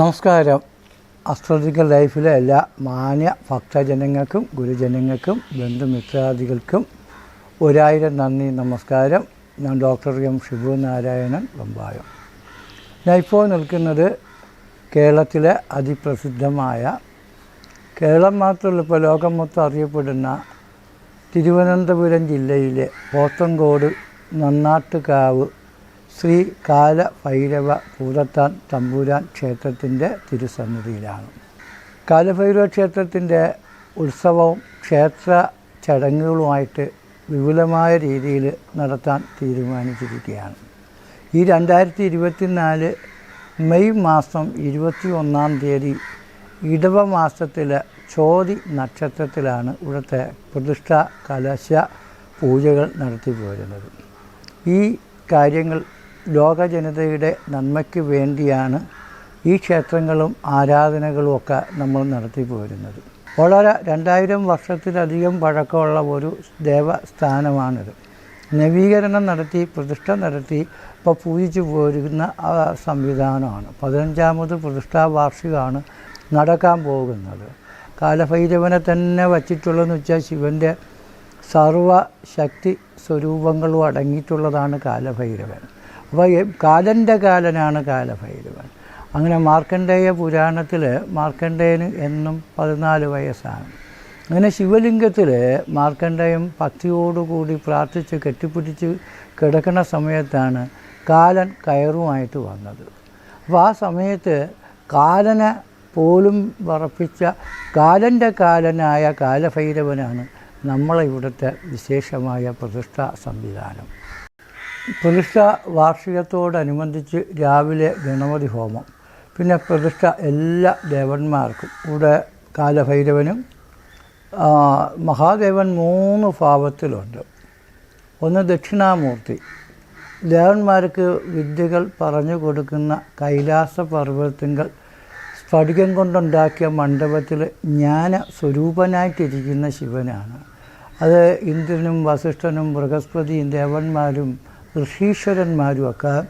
നമസ്കാരം. അസ്ട്രോളജിക്കൽ ലൈഫിലെ എല്ലാ മാന്യ ഭക്തജനങ്ങൾക്കും ഗുരുജനങ്ങൾക്കും ബന്ധുമിത്രാദികൾക്കും ഒരായിരം നന്ദി നമസ്കാരം. ഞാൻ ഡോക്ടർ എം ഷിബു നാരായണൻ ബമ്പായം ഞാൻ ഇപ്പോൾ നിൽക്കുന്നത് കേരളത്തിലെ അതിപ്രസിദ്ധമായ കേരളം മാത്രമല്ല ഇപ്പോൾ ലോകം മൊത്തം അറിയപ്പെടുന്ന തിരുവനന്തപുരം ജില്ലയിലെ പോത്തങ്കോട് നന്നാട്ടുകാവ് ശ്രീ കാല ഭൈരവ ഭൂതത്താൻ തമ്പുരാൻ ക്ഷേത്രത്തിന്റെ തിരുസന്നിധിയിലാണ്. കാലഭൈരവ ക്ഷേത്രത്തിന്റെ ഉത്സവവും ക്ഷേത്ര ചടങ്ങുകളുമായിട്ട് വിപുലമായ രീതിയിൽ നടത്താൻ തീരുമാനിച്ചിരിക്കുകയാണ്. ഈ രണ്ടായിരത്തി ഇരുപത്തിനാല് മെയ് മാസം ഇരുപത്തി ഒന്നാം തീയതി ഇടവ മാസത്തിലെ ചോതി നക്ഷത്രത്തിലാണ് ഇവിടുത്തെ പ്രതിഷ്ഠ കലശ പൂജകൾ നടത്തി പോരുന്നത്. ഈ കാര്യങ്ങൾ ലോക ജനതയുടെ നന്മയ്ക്ക് വേണ്ടിയാണ് ഈ ക്ഷേത്രങ്ങളും ആരാധനകളും ഒക്കെ നമ്മൾ നടത്തി പോരുന്നത്. വളരെ രണ്ടായിരം വർഷത്തിലധികം പഴക്കമുള്ള ഒരു ദേവസ്ഥാനമാണിത്. നവീകരണം നടത്തി പ്രതിഷ്ഠ നടത്തി ഇപ്പോൾ പൂജിച്ചു പോരുന്ന സംവിധാനമാണ്. പതിനഞ്ചാമത് പ്രതിഷ്ഠാ വാർഷികമാണ് നടക്കാൻ പോകുന്നത്. കാലഭൈരവനെ തന്നെ വച്ചിട്ടുള്ളതെന്ന് വെച്ചാൽ ശിവന്റെ സർവശക്തി സ്വരൂപങ്ങളും അടങ്ങിയിട്ടുള്ളതാണ് കാലഭൈരവൻ. അപ്പോൾ കാലന്റെ കാലനാണ് കാലഭൈരവൻ. അങ്ങനെ മാർക്കണ്ഡേയ പുരാണത്തിൽ മാർക്കണ്ഡേയന് എന്നും പതിനാല് വയസ്സാണ്. അങ്ങനെ ശിവലിംഗത്തിൽ മാർക്കണ്ഡേയം ഭക്തിയോടുകൂടി പ്രാർത്ഥിച്ച് കെട്ടിപ്പിടിച്ച് കിടക്കുന്ന സമയത്താണ് കാലൻ കയറുമായിട്ട് വന്നത്. അപ്പോൾ ആ സമയത്ത് കാലനെ പോലും വറപ്പിച്ച കാലന്റെ കാലനായ കാലഭൈരവനാണ് നമ്മളെ ഇവിടുത്തെ വിശേഷമായ പ്രതിഷ്ഠാ സംവിധാനം. പ്രതിഷ്ഠ വാർഷികത്തോടനുബന്ധിച്ച് രാവിലെ ഗണപതി ഹോമം. പിന്നെ പ്രതിഷ്ഠ എല്ലാ ദേവന്മാർക്കും ഇവിടെ കാലഭൈരവനും മഹാദേവൻ മൂന്ന് ഭാവത്തിലുണ്ട്. ഒന്ന് ദക്ഷിണാമൂർത്തി. ദേവന്മാർക്ക് വിദ്യകൾ പറഞ്ഞു കൊടുക്കുന്ന കൈലാസ പർവതത്തിങ്കൽ സ്ഫടികം കൊണ്ടുണ്ടാക്കിയ മണ്ഡപത്തിൽ ജ്ഞാന സ്വരൂപനായിട്ടിരിക്കുന്ന ശിവനാണ്. അത് ഇന്ദ്രനും വസിഷ്ഠനും ബൃഹസ്പതിയും ദേവന്മാരും ഋഷീശ്വരന്മാരും ഒക്കെ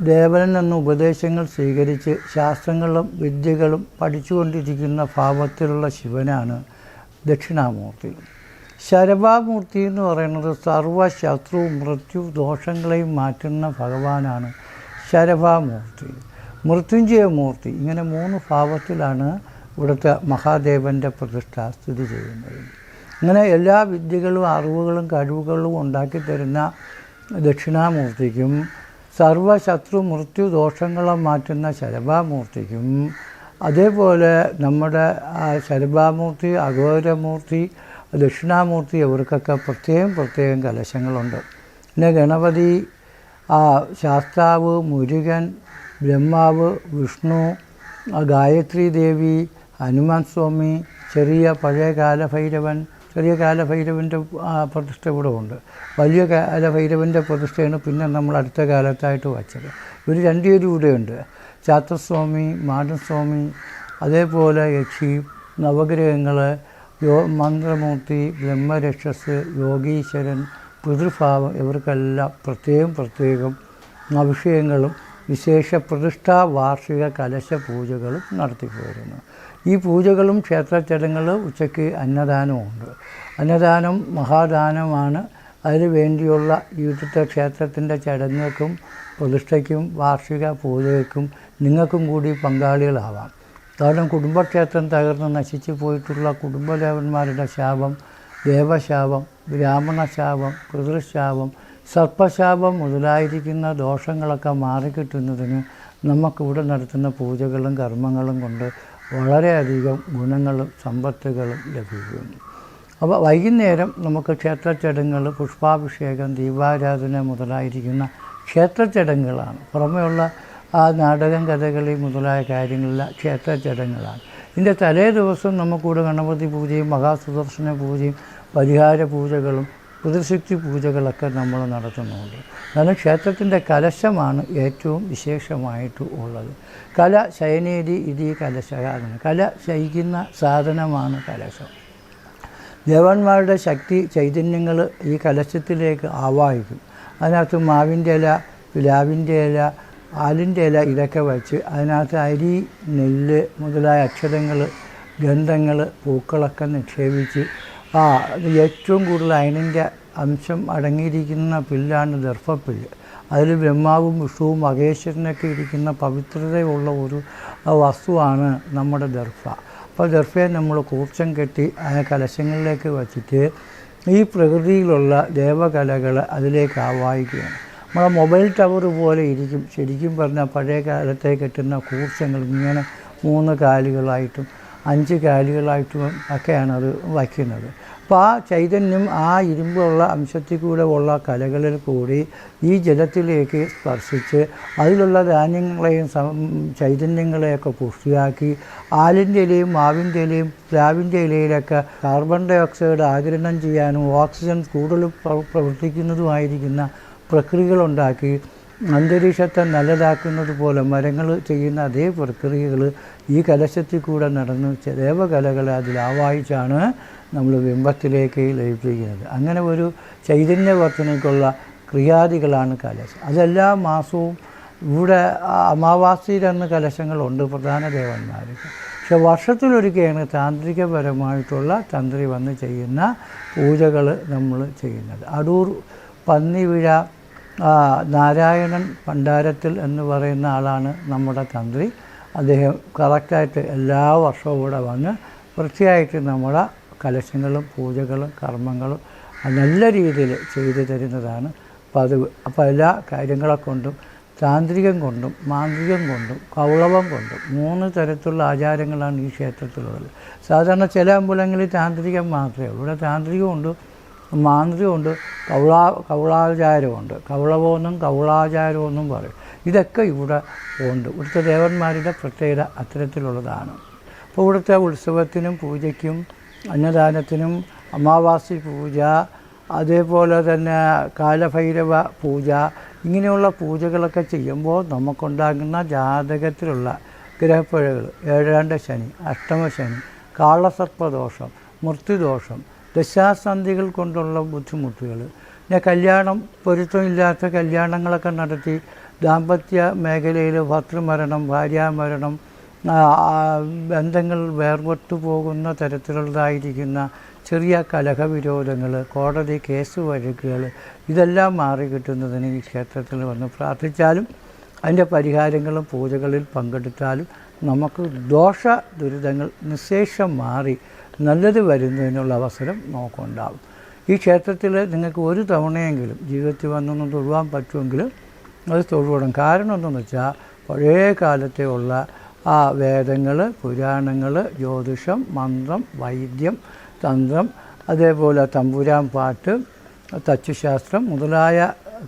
ദേവനിൽ നിന്ന് ഉപദേശങ്ങൾ സ്വീകരിച്ച് ശാസ്ത്രങ്ങളും വിദ്യകളും പഠിച്ചുകൊണ്ടിരിക്കുന്ന ഭാവത്തിലുള്ള ശിവനാണ് ദക്ഷിണാമൂർത്തി. ശരഭാമൂർത്തി എന്ന് പറയുന്നത് സർവശത്രു മൃത്യു ദോഷങ്ങളെയും മാറ്റുന്ന ഭഗവാനാണ് ശരഭാമൂർത്തി. മൃത്യുഞ്ജയമൂർത്തി. ഇങ്ങനെ മൂന്ന് ഭാവത്തിലാണ് ഇവിടുത്തെ മഹാദേവന്റെ പ്രതിഷ്ഠ സ്ഥിതി ചെയ്യുന്നത്. ഇങ്ങനെ എല്ലാ വിദ്യകളും അറിവുകളും കഴിവുകളും ഉണ്ടാക്കി തരുന്ന ദക്ഷിണാമൂർത്തിക്കും സർവശത്രു മൃത്യു ദോഷങ്ങളെ മാറ്റുന്ന ശരഭാമൂർത്തിക്കും അതേപോലെ നമ്മുടെ ശരഭാമൂർത്തി അഘോരമൂർത്തി ദക്ഷിണാമൂർത്തി അവർക്കൊക്കെ പ്രത്യേകം പ്രത്യേകം കലശങ്ങളുണ്ട്. പിന്നെ ഗണപതി ശാസ്താവ് മുരുകൻ ബ്രഹ്മാവ് വിഷ്ണു ഗായത്രി ദേവി ഹനുമാൻ സ്വാമി ചെറിയ പഴയകാല കാലഭൈരവൻ ചെറിയ കാലഭൈരവന്റെ പ്രതിഷ്ഠ ഇവിടെ ഉണ്ട്. വലിയ കാലഭൈരവന്റെ പ്രതിഷ്ഠയാണ് പിന്നെ നമ്മൾ അടുത്ത കാലത്തായിട്ട് വച്ചത്. ഇവർ രണ്ടുപേരും ഇവിടെയുണ്ട്. ചാത്തസ്വാമി മാടസ്വാമി അതേപോലെ യക്ഷി നവഗ്രഹങ്ങൾ യോ മന്ത്രമൂർത്തി ബ്രഹ്മരക്ഷസ് യോഗീശ്വരൻ പിതൃഭാവം ഇവർക്കെല്ലാം പ്രത്യേകം പ്രത്യേകം അഭിഷേകങ്ങളും വിശേഷ പ്രതിഷ്ഠാ വാർഷിക കലശ പൂജകളും നടത്തിപ്പോരുന്നു. ഈ പൂജകളും ക്ഷേത്ര ചടങ്ങുകൾ ഉച്ചയ്ക്ക് അന്നദാനമുണ്ട് അന്നദാനം മഹാദാനമാണ്. അതിനു വേണ്ടിയുള്ള ഇവിടുത്തെ ക്ഷേത്രത്തിന്റെ ചടങ്ങുകൾക്കും പ്രതിഷ്ഠയ്ക്കും വാർഷിക പൂജയ്ക്കും നിങ്ങൾക്കും കൂടി പങ്കാളികളാവാം. കാരണം കുടുംബക്ഷേത്രം തകർന്ന് നശിച്ചു പോയിട്ടുള്ള കുടുംബദേവന്മാരുടെ ശാപം ദേവശാപം ബ്രാഹ്മണ ശാപം പിതൃശാപം സർപ്പശാപം മുതലായിരിക്കുന്ന ദോഷങ്ങളൊക്കെ മാറിക്കിട്ടുന്നതിന് നമുക്കിവിടെ നടത്തുന്ന പൂജകളും കർമ്മങ്ങളും കൊണ്ട് വളരെയധികം ഗുണങ്ങളും സമ്പത്തുകളും ലഭിക്കുന്നു. അപ്പോൾ വൈകുന്നേരം നമുക്ക് ക്ഷേത്ര ചടങ്ങുകൾ പുഷ്പാഭിഷേകം ദീപാരാധന മുതലായിരിക്കുന്ന ക്ഷേത്ര ചടങ്ങുകളാണ് പുറമെയുള്ള ആ നാടകം കഥകളി മുതലായ കാര്യങ്ങളെല്ലാം ക്ഷേത്ര ചടങ്ങുകളാണ് ഇതിന്റെ തലേ ദിവസം നമുക്കിവിടെ ഗണപതി പൂജയും മഹാസുദർശന പൂജയും പരിഹാര പൂജകളും പുതുശക്തി പൂജകളൊക്കെ നമ്മൾ നടത്തുന്നുണ്ട്. എന്നാലും ക്ഷേത്രത്തിന്റെ കലശമാണ് ഏറ്റവും വിശേഷമായിട്ട് ഉള്ളത്. കല ശയനേരി ഇതി കലശകാരണം കല ശയിക്കുന്ന സാധനമാണ് കലശം. ദേവന്മാരുടെ ശക്തി ചൈതന്യങ്ങൾ ഈ കലശത്തിലേക്ക് ആവാഹിക്കും. അതിനകത്ത് മാവിന്റെ ഇല പിലാവിന്റെ ഇല ആലിന്റെ ഇല ഇതൊക്കെ വച്ച് അതിനകത്ത് അരി നെല്ല് മുതലായ അക്ഷരങ്ങൾ ഗന്ധങ്ങൾ പൂക്കളൊക്കെ നിക്ഷേപിച്ച് ആ ഏറ്റവും കൂടുതൽ അയണിന്റെ അംശം അടങ്ങിയിരിക്കുന്ന പില്ലാണ് ദർഭപ്പില്ല് അതിൽ ബ്രഹ്മാവും വിഷ്ണുവും മഹേശ്വരനൊക്കെ ഇരിക്കുന്ന പവിത്രതയുള്ള ഒരു വസ്തുവാണ് നമ്മുടെ ദർഭ അപ്പോൾ ദർഭയെ നമ്മൾ കൂർച്ചം കെട്ടി കലശങ്ങളിലേക്ക് വച്ചിട്ട് ഈ പ്രകൃതിയിലുള്ള ദേവകലകൾ അതിലേക്ക് ആവാഹിക്കുകയാണ്. നമ്മളെ മൊബൈൽ ടവർ പോലെ ഇരിക്കും. ശരിക്കും പറഞ്ഞാൽ പഴയ കാലത്തെ കെട്ടുന്ന കൂർച്ചങ്ങൾ ഇങ്ങനെ മൂന്ന് കാലുകളായിട്ടും അഞ്ച് കാലുകളായിട്ടും ഒക്കെയാണ് അത് വയ്ക്കുന്നത്. അപ്പോൾ ആ ചൈതന്യം ആ ഇരുമ്പുള്ള അംശത്തിൽ കൂടെ ഉള്ള കലകളിൽ കൂടി ഈ ജലത്തിലേക്ക് സ്പർശിച്ച് അതിലുള്ള ധാന്യങ്ങളെയും ചൈതന്യങ്ങളെയൊക്കെ പുഷ്ടിയാക്കി ആലിന്റെ ഇലയും മാവിന്റെ ഇലയും പ്ലാവിന്റെ ഇലയിലൊക്കെ കാർബൺ ഡൈ ഓക്സൈഡ് ചെയ്യാനും ഓക്സിജൻ കൂടുതൽ പ്ര- പ്രവർത്തിക്കുന്നതുമായിരിക്കുന്ന പ്രക്രിയകളുണ്ടാക്കി അന്തരീക്ഷത്തെ നല്ലതാക്കുന്നത് പോലെ മരങ്ങൾ ചെയ്യുന്ന അതേ പ്രക്രിയകൾ ഈ കലശത്തിൽ കൂടെ നടന്ന് ദേവകലകളെ അതിൽ ആവാഹിച്ചാണ് നമ്മൾ ബിംബത്തിലേക്ക് ലയിപ്പിക്കുന്നത്. അങ്ങനെ ഒരു ചൈതന്യവർദ്ധനയ്ക്കുള്ള ക്രിയാദികളാണ് കലശം. അതെല്ലാ മാസവും ഇവിടെ അമാവാസിയിലെന്ന് കലശങ്ങളുണ്ട് പ്രധാന ദേവന്മാർക്ക് പക്ഷെ വർഷത്തിലൊരിക്കലാണ് താന്ത്രികപരമായിട്ടുള്ള തന്ത്രി വന്ന് ചെയ്യുന്ന പൂജകൾ നമ്മൾ ചെയ്യുന്നത്. അടൂർ പന്നിവിഴ നാരായണൻ ഭണ്ഡാരത്തിൽ എന്ന് പറയുന്ന ആളാണ് നമ്മുടെ തന്ത്രി. അദ്ദേഹം കറക്റ്റായിട്ട് എല്ലാ വർഷവും കൂടെ വന്ന് വൃത്തിയായിട്ട് നമ്മുടെ കലശങ്ങളും പൂജകളും കർമ്മങ്ങളും നല്ല രീതിയിൽ ചെയ്തു തരുന്നതാണ് പതിവ്. അപ്പോൾ എല്ലാ കാര്യങ്ങളെ കൊണ്ടും താന്ത്രികം കൊണ്ടും മാന്ത്രികം കൊണ്ടും കൗളവം കൊണ്ടും മൂന്ന് തരത്തിലുള്ള ആചാരങ്ങളാണ് ഈ ക്ഷേത്രത്തിലുള്ളത്. സാധാരണ ചില അമ്പലങ്ങളിൽ താന്ത്രികം മാത്രമേ ഉള്ളൂ. ഇവിടെ താന്ത്രികമുണ്ട്. മാന്ത്രികമുണ്ട് കൗളാ കൗളാചാരമുണ്ട് കൗളവോന്നും കൗളാചാരമെന്നും പറയും. ഇതൊക്കെ ഇവിടെ ഉണ്ട്. ഇവിടുത്തെ ദേവന്മാരുടെ പ്രത്യേകത അത്തരത്തിലുള്ളതാണ്. അപ്പോൾ ഇവിടുത്തെ ഉത്സവത്തിനും പൂജയ്ക്കും അന്നദാനത്തിനും അമാവാസി പൂജ അതേപോലെ തന്നെ കാലഭൈരവ പൂജ ഇങ്ങനെയുള്ള പൂജകളൊക്കെ ചെയ്യുമ്പോൾ നമുക്കുണ്ടാകുന്ന ജാതകത്തിലുള്ള ഗ്രഹപ്പുഴകൾ ഏഴാണ്ട ശനി അഷ്ടമശനി കാളസർപ്പദോഷം മൃത്യുദോഷം ദശാസന്ധികൾ കൊണ്ടുള്ള ബുദ്ധിമുട്ടുകൾ. പിന്നെ കല്യാണം പൊരുത്തമില്ലാത്ത കല്യാണങ്ങളൊക്കെ നടത്തി ദാമ്പത്യ മേഖലയിൽ ഭർത്തൃമരണം ഭാര്യാമരണം ബന്ധങ്ങൾ വേർപെട്ടു പോകുന്ന തരത്തിലുള്ളതായിരിക്കുന്ന ചെറിയ കലഹവിരോധങ്ങൾ കോടതി കേസ് വഴക്കുകൾ ഇതെല്ലാം മാറി കിട്ടുന്നതിന് ഈ ക്ഷേത്രത്തിൽ വന്ന് പ്രാർത്ഥിച്ചാലും അതിന്റെ പരിഹാരങ്ങളും പൂജകളിൽ പങ്കെടുത്താലും നമുക്ക് ദോഷ ദുരിതങ്ങൾ നിശേഷം മാറി നല്ലത് വരുന്നതിനുള്ള അവസരം നമുക്കുണ്ടാകും ഈ ക്ഷേത്രത്തിൽ നിങ്ങൾക്ക് ഒരു തവണയെങ്കിലും ജീവിതത്തിൽ വന്നൊന്നും തൊഴുവാൻ പറ്റുമെങ്കിൽ അത് തൊഴുവിടും കാരണം എന്തെന്ന് വെച്ചാൽ പഴയ കാലത്തെ ഉള്ള ആ വേദങ്ങൾ പുരാണങ്ങൾ ജ്യോതിഷം മന്ത്രം വൈദ്യം തന്ത്രം അതേപോലെ തമ്പുരാൻ പാട്ട് തച്ചുശാസ്ത്രം മുതലായ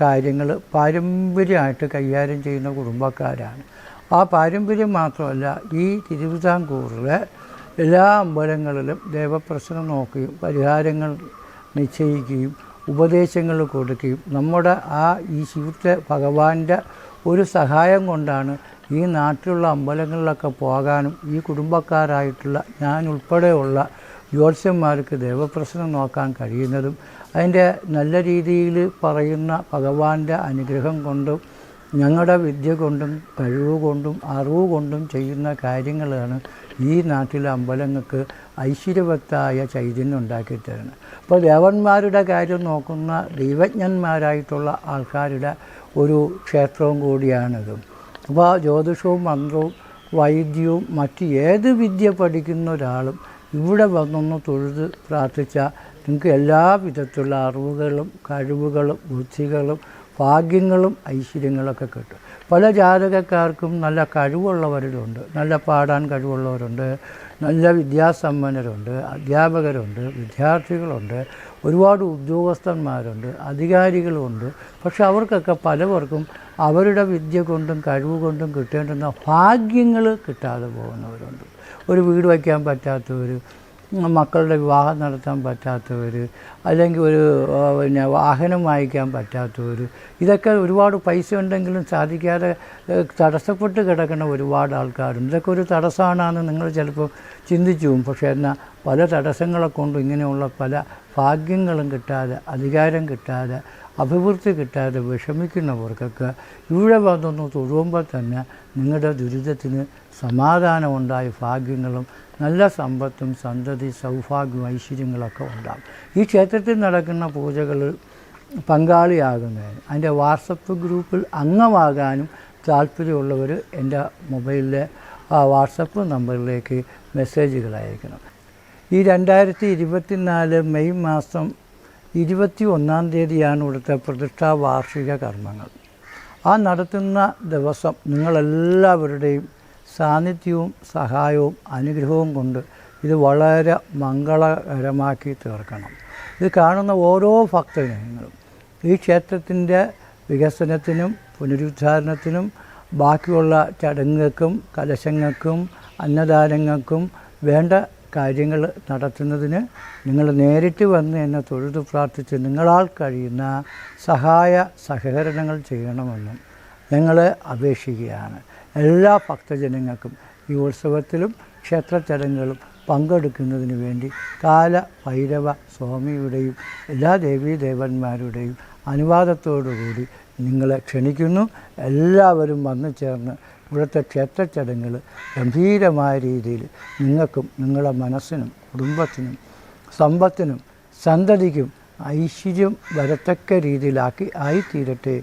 കാര്യങ്ങൾ പാരമ്പര്യമായിട്ട് കൈകാര്യം ചെയ്യുന്ന കുടുംബക്കാരാണ്. ആ പാരമ്പര്യം മാത്രമല്ല ഈ തിരുവിതാംകൂറിലെ എല്ലാ അമ്പലങ്ങളിലും ദേവപ്രശ്നം നോക്കുകയും പരിഹാരങ്ങൾ നിശ്ചയിക്കുകയും ഉപദേശങ്ങൾ കൊടുക്കുകയും നമ്മുടെ ആ ഈ ശിവത്തെ ഭഗവാന്റെ ഒരു സഹായം കൊണ്ടാണ് ഈ നാട്ടിലുള്ള അമ്പലങ്ങളിലൊക്കെ പോകാനും ഈ കുടുംബക്കാരായിട്ടുള്ള ഞാൻ ഉൾപ്പെടെയുള്ള ജ്യോത്സ്യന്മാർക്ക് ദേവപ്രശ്നം നോക്കാൻ കഴിയുന്നതും അതിന്റെ നല്ല രീതിയിൽ പറയുന്ന ഭഗവാന്റെ അനുഗ്രഹം കൊണ്ടും ഞങ്ങളുടെ വിദ്യ കൊണ്ടും കഴിവ് കൊണ്ടും അറിവ് കൊണ്ടും ചെയ്യുന്ന കാര്യങ്ങളാണ് ഈ നാട്ടിലെ അമ്പലങ്ങൾക്ക് ഐശ്വര്യവത്തായ ചൈതന്യം ഉണ്ടാക്കി തരുന്നത് അപ്പോൾ ദേവന്മാരുടെ കാര്യം നോക്കുന്ന ദൈവജ്ഞന്മാരായിട്ടുള്ള ആൾക്കാരുടെ ഒരു ക്ഷേത്രവും കൂടിയാണിത്. അപ്പോൾ ജ്യോതിഷവും മന്ത്രവും വൈദ്യവും മറ്റ് ഏത് വിദ്യ പഠിക്കുന്ന ഒരാളും ഇവിടെ വന്നൊന്ന് തൊഴുത് പ്രാർത്ഥിച്ചാൽ നിങ്ങൾക്ക് എല്ലാ വിധത്തിലുള്ള അറിവുകളും കഴിവുകളും ബുദ്ധികളും ഭാഗ്യങ്ങളും ഐശ്വര്യങ്ങളൊക്കെ കിട്ടും. പല ജാതകക്കാർക്കും നല്ല കഴിവുള്ളവരുണ്ട് നല്ല പാടാൻ കഴിവുള്ളവരുണ്ട്. നല്ല വിദ്യാസമ്പന്നരുണ്ട്. അധ്യാപകരുണ്ട്. വിദ്യാർത്ഥികളുണ്ട്. ഒരുപാട് ഉദ്യോഗസ്ഥന്മാരുണ്ട്. അധികാരികളുമുണ്ട് പക്ഷെ അവർക്കൊക്കെ പലവർക്കും അവരുടെ വിദ്യ കൊണ്ടും കഴിവ് കൊണ്ടും കിട്ടേണ്ടുന്ന ഭാഗ്യങ്ങൾ കിട്ടാതെ പോകുന്നവരുണ്ട്. ഒരു വീട് വയ്ക്കാൻ പറ്റാത്തവർ മക്കളുടെ വിവാഹം നടത്താൻ പറ്റാത്തവർ അല്ലെങ്കിൽ ഒരു പിന്നെ വാഹനം വാങ്ങിക്കാൻ പറ്റാത്തവർ ഇതൊക്കെ ഒരുപാട് പൈസ ഉണ്ടെങ്കിലും സാധിക്കാതെ തടസ്സപ്പെട്ട് കിടക്കുന്ന ഒരുപാട് ആൾക്കാരുണ്ട്. ഇതൊക്കെ ഒരു തടസ്സമാണെന്ന് നിങ്ങൾ ചിലപ്പോൾ ചിന്തിച്ചു പോകും. പക്ഷേ എന്നാൽ പല തടസ്സങ്ങളെ കൊണ്ടും ഇങ്ങനെയുള്ള പല ഭാഗ്യങ്ങളും കിട്ടാതെ അധികാരം കിട്ടാതെ അഭിവൃദ്ധി കിട്ടാതെ വിഷമിക്കുന്നവർക്കൊക്കെ ഇവിടെ വന്നൊന്ന് തൊഴുമ്പോൾ തന്നെ നിങ്ങളുടെ ദുരിതത്തിന് സമാധാനമുണ്ടായ ഭാഗ്യങ്ങളും നല്ല സമ്പത്തും സന്തതി സൗഭാഗ്യം ഐശ്വര്യങ്ങളൊക്കെ ഉണ്ടാകും. ഈ ക്ഷേത്രത്തിൽ നടക്കുന്ന പൂജകൾ പങ്കാളിയാകുന്നതിന് അതിന്റെ വാട്സപ്പ് ഗ്രൂപ്പിൽ അംഗമാകാനും താല്പര്യമുള്ളവർ എന്റെ മൊബൈലിലെ വാട്സപ്പ് നമ്പറിലേക്ക് മെസ്സേജുകൾ അയക്കണം. ഈ രണ്ടായിരത്തി ഇരുപത്തിനാല് മെയ് മാസം ഇരുപത്തി ഒന്നാം തീയതിയാണ് ഇവിടുത്തെ പ്രതിഷ്ഠാ വാർഷിക കർമ്മങ്ങൾ. ആ നടത്തുന്ന ദിവസം നിങ്ങളെല്ലാവരുടെയും സാന്നിധ്യവും സഹായവും അനുഗ്രഹവും കൊണ്ട് ഇത് വളരെ മംഗളകരമാക്കി തീർക്കണം. ഇത് കാണുന്ന ഓരോ ഭക്തജനങ്ങളും ഈ ക്ഷേത്രത്തിന്റെ വികസനത്തിനും പുനരുദ്ധാരണത്തിനും ബാക്കിയുള്ള ചടങ്ങുകൾക്കും കലശങ്ങൾക്കും അന്നദാനങ്ങൾക്കും വേണ്ട കാര്യങ്ങൾ നടത്തുന്നതിന് നിങ്ങൾ നേരിട്ട് വന്ന് എന്നെ തൊഴുതു പ്രാർത്ഥിച്ച് നിങ്ങളാൽ കഴിയുന്ന സഹായ സഹകരണങ്ങൾ ചെയ്യണമെന്നും ഞങ്ങൾ അപേക്ഷിക്കുകയാണ്. എല്ലാ ഭക്തജനങ്ങൾക്കും ഈ ഉത്സവത്തിലും ക്ഷേത്ര ചടങ്ങുകളും പങ്കെടുക്കുന്നതിന് വേണ്ടി കാല ഭൈരവ സ്വാമിയുടെയും എല്ലാ ദേവീ ദേവന്മാരുടെയും അനുവാദത്തോടുകൂടി നിങ്ങളെ ക്ഷണിക്കുന്നു. എല്ലാവരും വന്നു ചേർന്ന് ഇവിടുത്തെ ക്ഷേത്ര ചടങ്ങുകൾ ഗംഭീരമായ രീതിയിൽ നിങ്ങൾക്കും നിങ്ങളുടെ മനസ്സിനും കുടുംബത്തിനും സമ്പത്തിനും സന്തതിക്കും ഐശ്വര്യം വരത്തക്ക രീതിയിലാക്കി ആയിത്തീരട്ടെ